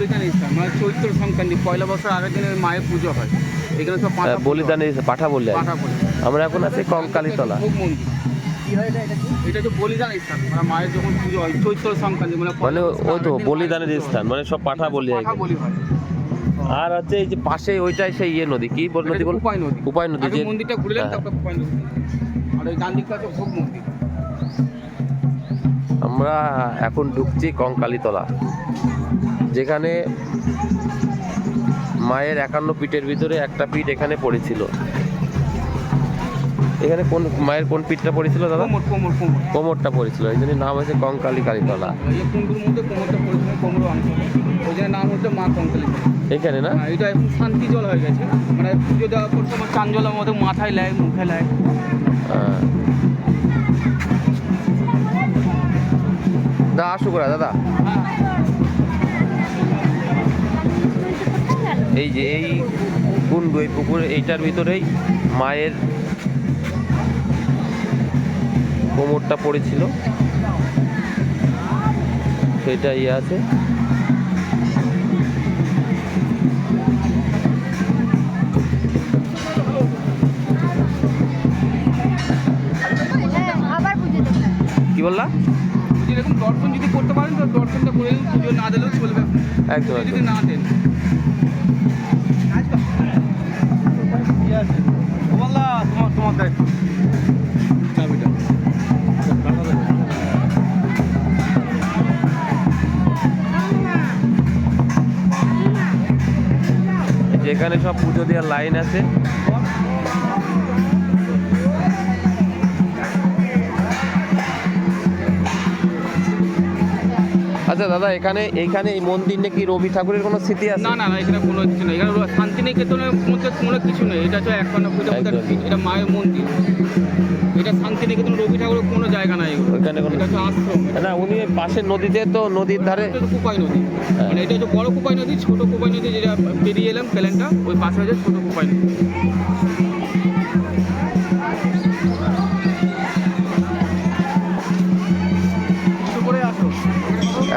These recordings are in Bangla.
বলিদান স্থান মানে চৈত্র সংক্রান্তি পয়লা বছর আগের দিনে মায়ের পুজো হয়। এখানে সব পাঁঠা পুজো পাঠা বললে বলি। আমরা এখন আছি কঙ্কালীতলা এটা বলিদান স্থান মানে মায়ের যখন পুজো হয় চৈত্র সংক্রান্তি মানে মানে ওই তো বলিদানের স্থান মানে সব পাঠা বলি হয়। হয়। আর হচ্ছে এই যে পাশে ওইটাই সেই ইয়ে নদী কি বল নদী বল কুপাই নদী। উপায় নদী যে মন্দিরটা ঘুরলেন হ্যাঁ। তারপরে কুপাই নদী। আর ওই ডান দিকটা ভোগ মন্দির। আমরা এখন ঢুকছি কঙ্কালীতলা। যেখানে মায়ের একান্ন পিঠের ভিতরে একটা পিঠ এখানে পড়েছিল। এখানে কোন মায়ের কোন পিঠটা পড়েছিল দাদা? কোমর কোমর কোমর। কোমরটা পড়েছিল এই জন্য নাম হয়েছে কঙ্কালী কালীতলা। এখানে না? হ্যাঁ, এটা এখন শান্তি জল হয়ে গেছে। মানে পুজো দেওয়ার পর তোমার চান জলের মতো মাথায় নেয় মুখে নেয় হ্যাঁ। দা আসু করা দাদা। হ্যাঁ। এই যে এই কুণ্ড এই পুকুর এইটার ভিতরেই মায়ের কোমরটা পড়েছিল। সেটা ইয়ে আছে। আবার পুজো দেবো। কি বললা? দর্শন যদি করতে পারেন তো দর্শনটা করে পুজো না দিলেও চলবে একদম যদি একদম। না দেন। যেখানে সব পুজো দেওয়ার লাইন আছে। আচ্ছা দাদা এখানে এইখানে এই মন্দির নাকি রবি ঠাকুরের কোনো স্মৃতি আছে? না না না এখানে কোনো কিছু নেই। এখানে শান্তিনিকেতনের মধ্যে কোনো কিছু নেই। এটা হচ্ছে একখানা পূজা। এটা মায়ের মন্দির। এটা শান্তিনিকেতন রবি ঠাকুরের কোনো জায়গা নাই এখানে কোনো এটা আশ্রম। না উনি পাশের নদীতে তো নদীর ধারে কুপাই নদী। হ্যাঁ। মানে এটা হচ্ছে বড় কুপাই নদী ছোট কুপাই নদী যেটা পেরিয়ে এলাম প্লেনটা ওই পাশে হচ্ছে ছোট কুপাই নদী।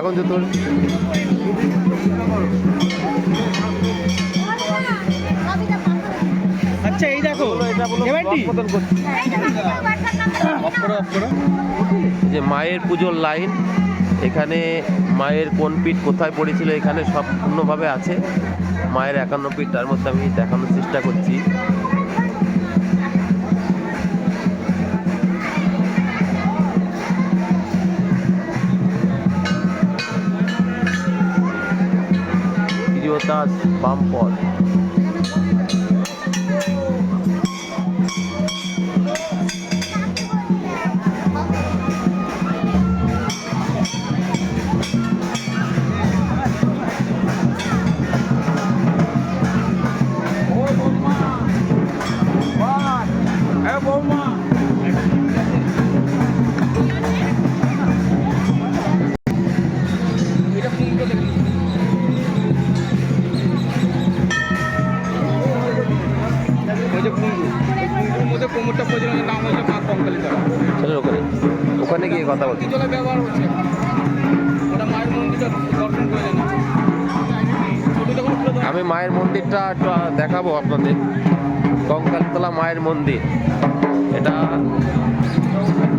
এখন যে তোর। আচ্ছা এই দেখো যে মায়ের পুজোর লাইন এখানে মায়ের কোন পিঠ কোথায় পড়েছিল এখানে সম্পূর্ণভাবে আছে। মায়ের একান্ন পিঠ তার মধ্যে আমি দেখানোর চেষ্টা করছি। প্রিয়তাস বামপথ মায়ের মন্দির। এটা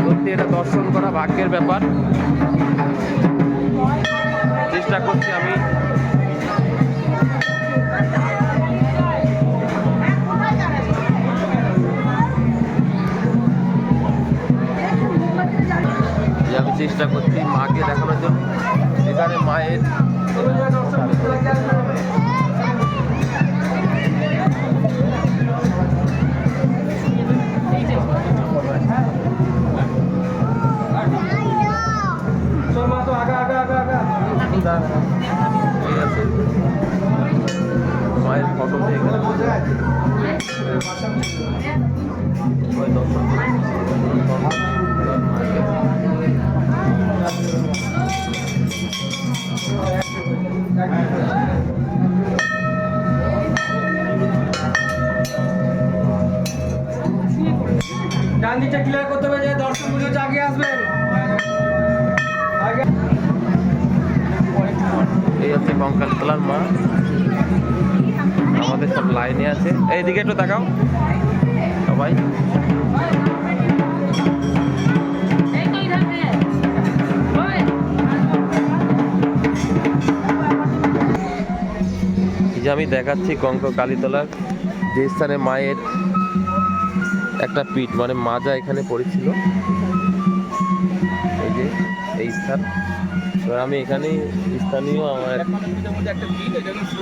সত্যি এটা দর্শন করা ভাগ্যের ব্যাপার। চেষ্টা করছি আমি। আমি চেষ্টা করছি মাকে দেখানোর জন্য। এখানে মায়ের মায়ের ফটো দিয়ে এখানে বসে। দর্শন ডান দিকটা ক্লিয়ার করতে হবে যে দর্শক পুজো আগে আসবেন। এই হচ্ছে কঙ্কালতলার মা। আমাদের সব লাইনে আছে। এইদিকে একটু তাকাও। সবাই। যে আমি দেখাচ্ছি কঙ্ক কালীতলার যে স্থানে মায়ের একটা পিঠ মানে মাজা এখানে পড়েছিল। এই যে, এই স্থান। আমি এখানে স্থানীয় আমার এটা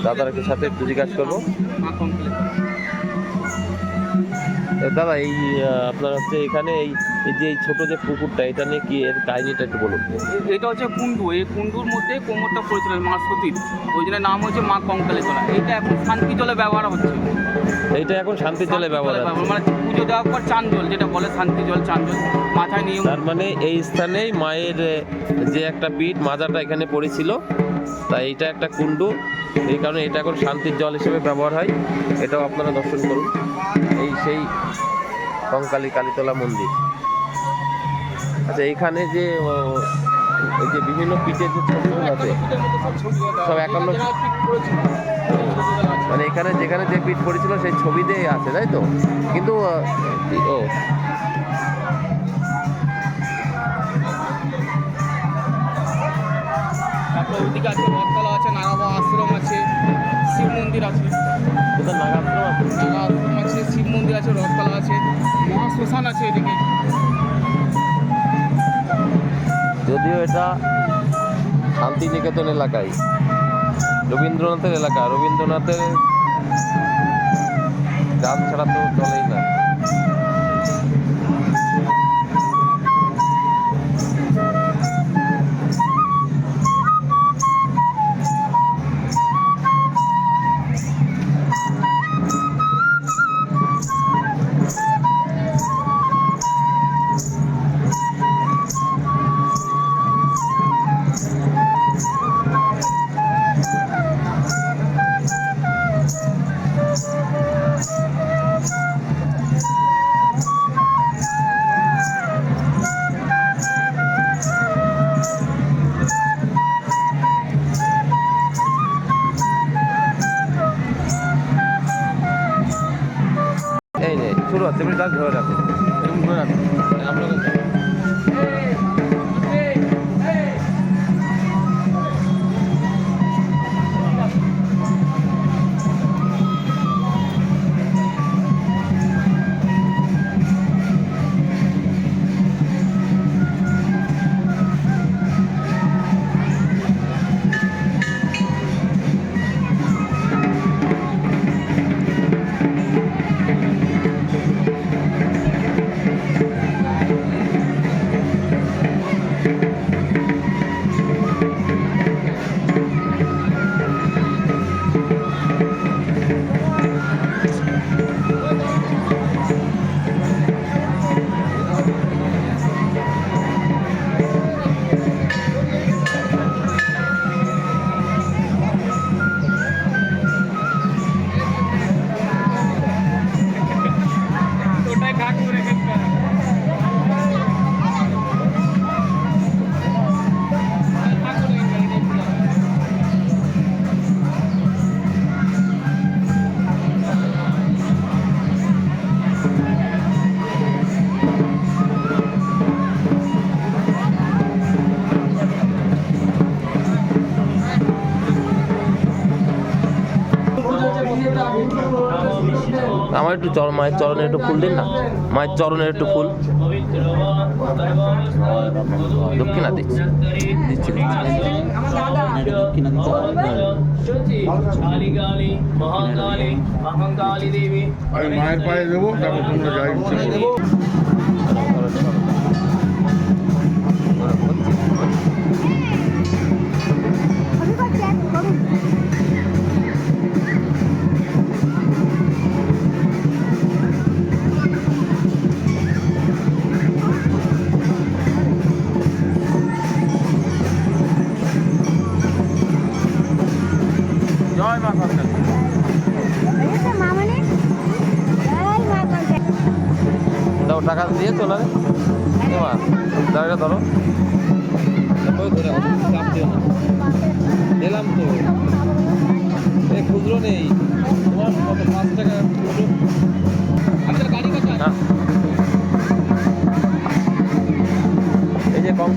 দাদার সাথে জিজ্ঞাসা করব। দাদা, এই আপনার হচ্ছে এখানে এই যে এই ছোট যে পুকুরটা, এটা নিয়ে কি এর কাহিনীটা একটু বলুন। এটা হচ্ছে কুন্ডু এই কুন্ডুর মধ্যে কোমরটা পড়েছিল মা সতীর ওই জন্য নাম হচ্ছে মা কঙ্কালে তোলা এইটা এখন শান্তি জলে ব্যবহার হচ্ছে। এইটা এখন শান্তি জলে ব্যবহার। মানে পুজো দেওয়ার পর চান জল যেটা বলে শান্তি জল চান জল মাথায় নিয়ে তার মানে এই স্থানেই মায়ের যে একটা পিঠ মাজাটা এখানে পড়েছিল তাই এটা একটা কুণ্ডু। এই কারণে এটা এখন শান্তির জল হিসেবে ব্যবহার হয়। এটাও আপনারা দর্শন করুন। এই সেই কঙ্কালী কালীতলা মন্দির। আচ্ছা এখানে যে এই যে বিভিন্ন পিঠের যে ছবিগুলো আছে সব একান্ন- মানে এখানে যেখানে যে পিঠ পড়েছিল সেই ছবিতেই আছে তাই তো? কিন্তু ও। তারপর আছে আছে নাগাবা আশ্রম আছে শিব মন্দির আছে। আছে? নাগা আশ্রম আছে শিব মন্দির আছে রথতলা আছে মহা শ্মশান আছে এদিকে। যদিও এটা শান্তিনিকেতন এলাকায় রবীন্দ্রনাথের এলাকা। রবীন্দ্রনাথের গান ছাড়া তো চলেই না। আমার একটু চর মায়ের চরণে একটু ফুল দিন না? মায়ের চরণে একটু ফুল। দক্ষিণা দিচ্ছি। মায়ের পায়ে দেবো, তারপর তোমরা যাই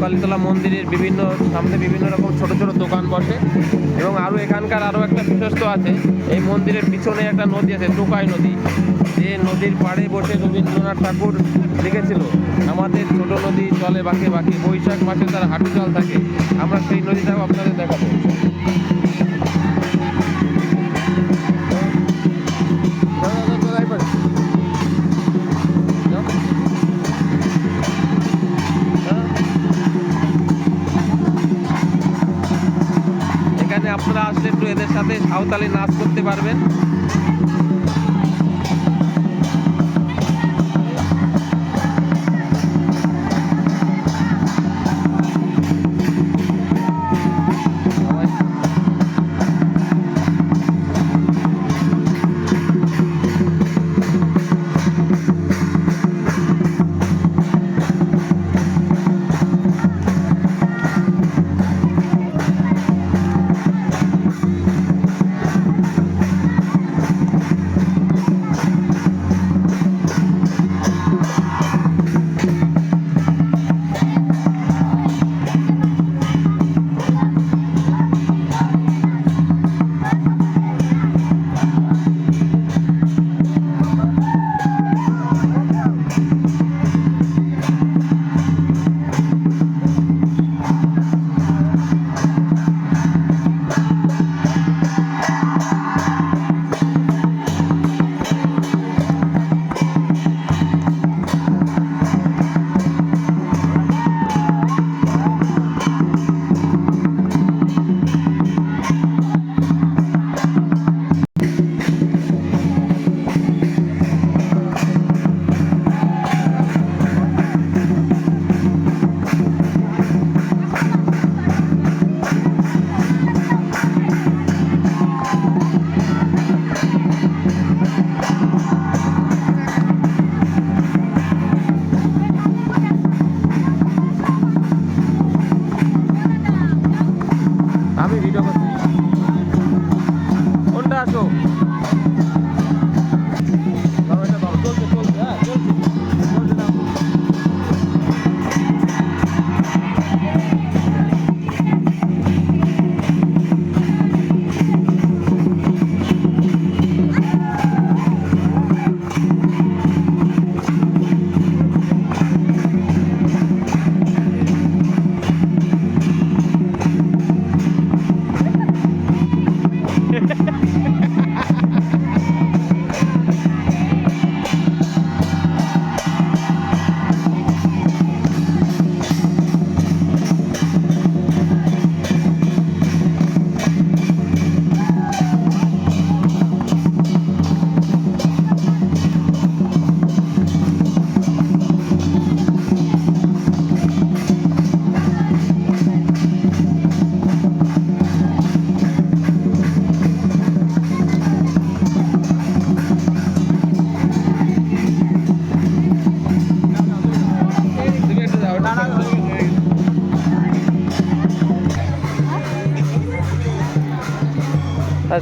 শীতলা মন্দিরের বিভিন্ন, সামনে বিভিন্ন রকম ছোট ছোট দোকান বসে এবং আরও এখানকার আরও একটা বিশেষত্ব আছে। এই মন্দিরের পিছনে একটা নদী আছে, টোকাই নদী। যে নদীর পাড়ে বসে রবীন্দ্রনাথ ঠাকুর লিখেছিল আমাদের ছোট নদী চলে বাঁকে বাঁকে, বৈশাখ মাসে তার হাঁটু জল থাকে। আমরা সেই নদীটাও আপনাদের দেখাবো। আপনারা আসলে একটু এদের সাথে সাঁওতালি নাচ করতে পারবেন।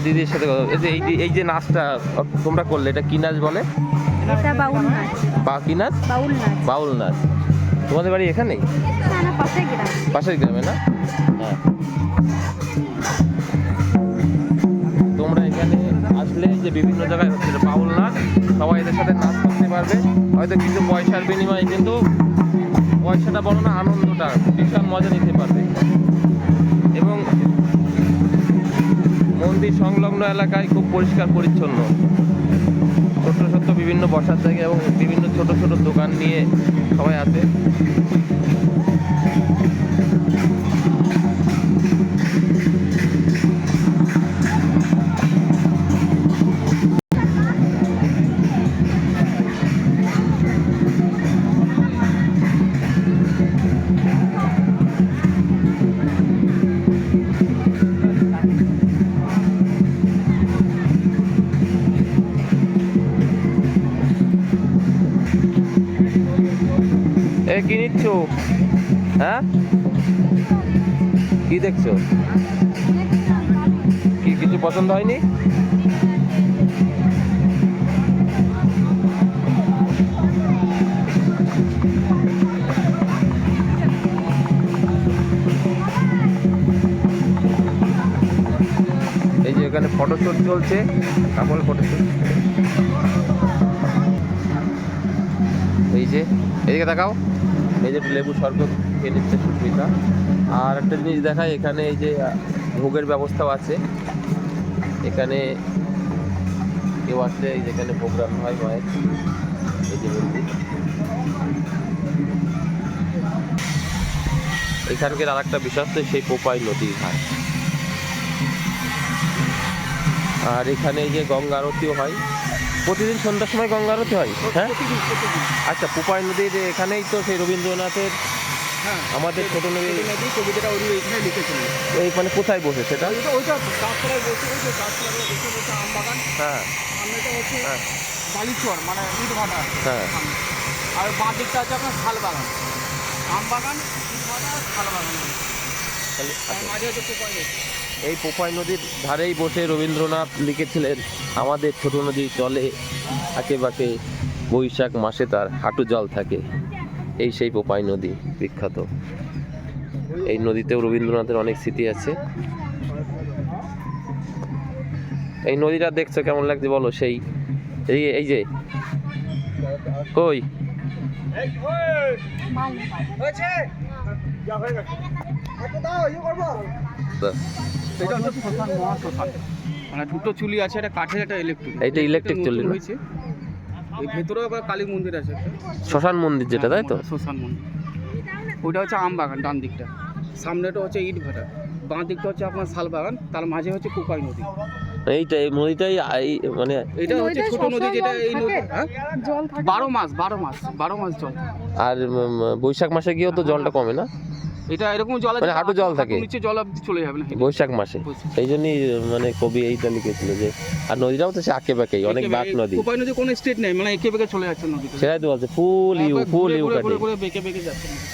দিদির সাথে কথা এই যে এই যে নাচটা তোমরা করলে এটা কি নাচ বলে? এটা বাউল নাচ। বা কি নাচ? বাউল নাচ। বাউল নাচ। তোমাদের বাড়ি এখানেই? না না পাশে গ্রাম। পাশের গ্রামে না? হ্যাঁ। তোমরা এখানে আসলে যে বিভিন্ন জায়গায় হচ্ছে বাউল নাচ সবাই এদের সাথে নাচ করতে পারবে। হয়তো কিছু পয়সার বিনিময়ে কিন্তু পয়সাটা বলো না আনন্দটা বিশাল মজা নিতে পারবে। সংলগ্ন এলাকায় খুব পরিষ্কার, পরিচ্ছন্ন। ছোট ছোট বিভিন্ন বসার জায়গা এবং বিভিন্ন ছোট ছোট দোকান নিয়ে সবাই আছে। কি নিচ্ছ? হ্যাঁ? কি দেখছ? কি কিছু পছন্দ হয়নি? এই যে এখানে ফটোশ্যুট চলছে কাপল ফটোশ্যুট এই যে এদিকে দেখাও এই যে লেবু শরবত খেয়ে নিচ্ছে সুস্মিতা। আর একটা জিনিস দেখায় এখানে এই যে ভোগের ব্যবস্থাও আছে। এখানে কেউ আসলে যেখানে ভোগ রান্না হয়, মায়ের। এই যে মন্দির এখানকার আর একটা হচ্ছে সেই পোপাই নদীর ঘাট। আর এখানে এই যে গঙ্গা আরতিও হয়। প্রতিদিন সন্ধ্যার সময় গঙ্গা আরতি হয়? হ্যাঁ? আচ্ছা পোপাই নদীর এখানেই তো সেই রবীন্দ্রনাথের হ্যাঁ আমাদের ছোট নদী নদী কবিতাটা উনি এখানে লিখেছিলেন। এই মানে কোথায় বসে সেটা ওইটা ওইটা গাছতলায় বসে ওই যে গাছতলায় বসে বসে আম বাগান। হ্যাঁ। সামনেটা হচ্ছে হ্যাঁ। বালিচর মানে হ্যাঁ। আর বাঁ দিকটা হচ্ছে আপনার শাল বাগান। আম বাগান শাল বাগান। মাঝে হচ্ছে কোপাই এই পোপাই নদীর ধারেই বসে রবীন্দ্রনাথ লিখেছিলেন আমাদের ছোট নদী জলে আঁকেবাঁকে বৈশাখ মাসে তার হাঁটু জল থাকে। এই সেই পোপাই নদী বিখ্যাত। এই নদীতেও রবীন্দ্রনাথের অনেক স্মৃতি আছে। এই নদীটা দেখছ কেমন লাগছে বলো? সেই এই এই যে কই? এটা হচ্ছে শ্মশান মহাশ্মশান মানে দুটো চুলি আছে একটা কাঠের একটা ইলেকট্রিক এইটা electric চুল্লি না? হয়েছে। এই ভেতরেও আবার কালী মন্দির আছে শ্মশান মন্দির যেটা তাই তো? শ্মশান মন্দির। ওইটা হচ্ছে আম বাগান ডান দিকটা। সামনেটা হচ্ছে ইট ভাটা। বাঁ দিকটা হচ্ছে আপনার শাল বাগান তার মাঝে হচ্ছে কুপাই নদী। এইটা এই নদীটাই এই মানে এটা হচ্ছে ছোট নদী যেটা এই নদী হ্যাঁ? জল বারো মাস বারো মাস বারো মাস জল। আর বৈশাখ মাসে গিয়েও তো জলটা কমে না? এটা এরকম জল মানে হাঁটু জল থাকে? নিচে জল চলে যাবে না বৈশাখ মাসে। সেই জন্যই মানে কবি এইটা লিখেছিল যে আর নদীটাও তো সে আঁকে বাঁকেই অনেক বাঁক নদী। কুপাই নদী কোনো স্টেট নেই মানে একে বেঁকে চলে যাচ্ছে নদীতে সেটাই তো বলছে ফুল ইউ ফুল ইউ কাটে বেঁকে বেঁকে যাচ্ছে নদী।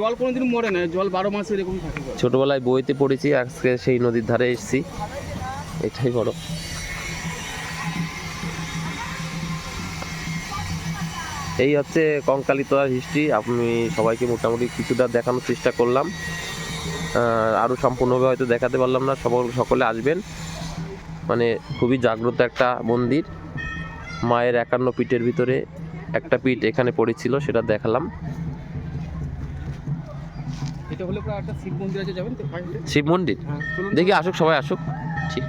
জল কোনোদিন মরে না জল বারো মাস এরকম থাকে। ছোটবেলায় বইতে পড়েছি আজকে সেই নদীর ধারে এসেছি। এটাই বড়। এই হচ্ছে কঙ্কালীতলার হিস্ট্রি আমি সবাইকে মোটামুটি কিছুটা দেখানোর চেষ্টা করলাম। আরও সম্পূর্ণভাবে হয়তো দেখাতে পারলাম না সকল সকলে আসবেন। মানে খুবই জাগ্রত একটা মন্দির। মায়ের একান্ন পিঠের ভিতরে একটা পিঠ এখানে পড়েছিল সেটা দেখালাম। শিব মন্দির হ্যাঁ দেখি আসুক সবাই আসুক। ঠিক।